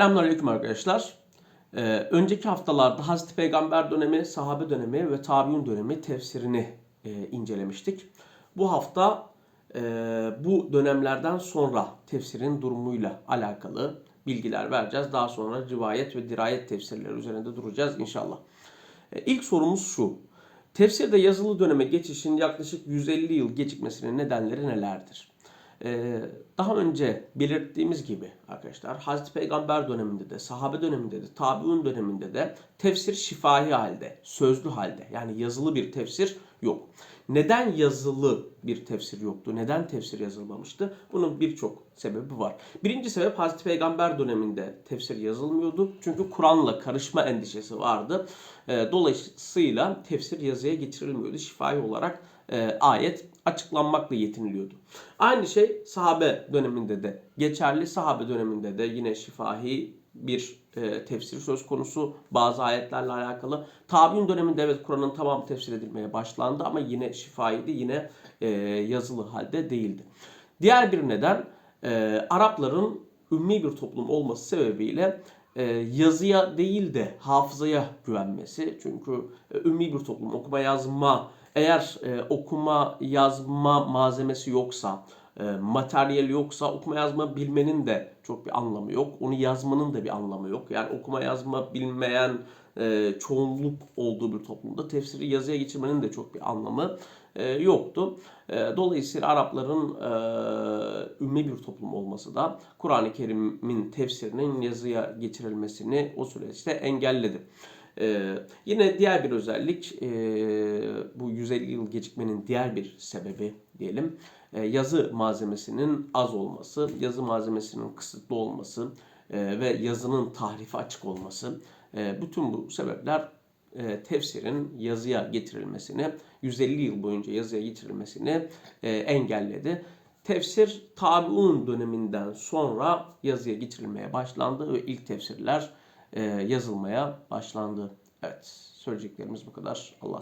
Selamünaleyküm arkadaşlar. Ee, önceki haftalarda Hazreti Peygamber dönemi, sahabe dönemi ve tabiun dönemi tefsirini e, incelemiştik. Bu hafta e, bu dönemlerden sonra tefsirin durumuyla alakalı bilgiler vereceğiz. Daha sonra rivayet ve dirayet tefsirleri üzerinde duracağız inşallah. E, ilk sorumuz şu. Tefsirde yazılı döneme geçişin yaklaşık 150 yıl gecikmesinin nedenleri nelerdir? Ee, daha önce belirttiğimiz gibi arkadaşlar Hazreti Peygamber döneminde de, sahabe döneminde de, tabiun döneminde de tefsir şifahi halde, sözlü halde yani yazılı bir tefsir yok. Neden yazılı bir tefsir yoktu? Neden tefsir yazılmamıştı? Bunun birçok sebebi var. Birinci sebep Hazreti Peygamber döneminde tefsir yazılmıyordu. Çünkü Kur'an'la karışma endişesi vardı. Ee, Dolayısıyla tefsir yazıya geçirilmiyordu. Şifahi olarak e, ayet açıklanmakla yetiniliyordu. Aynı şey sahabe döneminde de geçerli. Sahabe döneminde de yine şifahi bir e, tefsir söz konusu bazı ayetlerle alakalı. Tabi'in döneminde evet Kur'an'ın tamam tefsir edilmeye başlandı ama yine şifaydı yine e, yazılı halde değildi. Diğer bir neden e, Arapların ümmi bir toplum olması sebebiyle e, yazıya değil de hafızaya güvenmesi. Çünkü e, ümmi bir toplum okuma yazma eğer e, okuma yazma malzemesi yoksa, e, materyal yoksa okuma yazma bilmenin de çok bir anlamı yok. Onu yazmanın da bir anlamı yok. Yani okuma yazma bilmeyen e, çoğunluk olduğu bir toplumda tefsiri yazıya geçirmenin de çok bir anlamı e, yoktu. E, dolayısıyla Arapların e, ümmi bir toplum olması da Kur'an-ı Kerim'in tefsirinin yazıya geçirilmesini o süreçte engelledi. Ee, yine diğer bir özellik e, bu 150 yıl gecikmenin diğer bir sebebi diyelim e, yazı malzemesinin az olması, yazı malzemesinin kısıtlı olması e, ve yazının tahrifi açık olması. E, bütün bu sebepler e, tefsirin yazıya getirilmesini, 150 yıl boyunca yazıya getirilmesini e, engelledi. Tefsir tabiun döneminden sonra yazıya getirilmeye başlandı ve ilk tefsirler e, yazılmaya başlandı. Evet, söyleyeceklerimiz bu kadar. Allah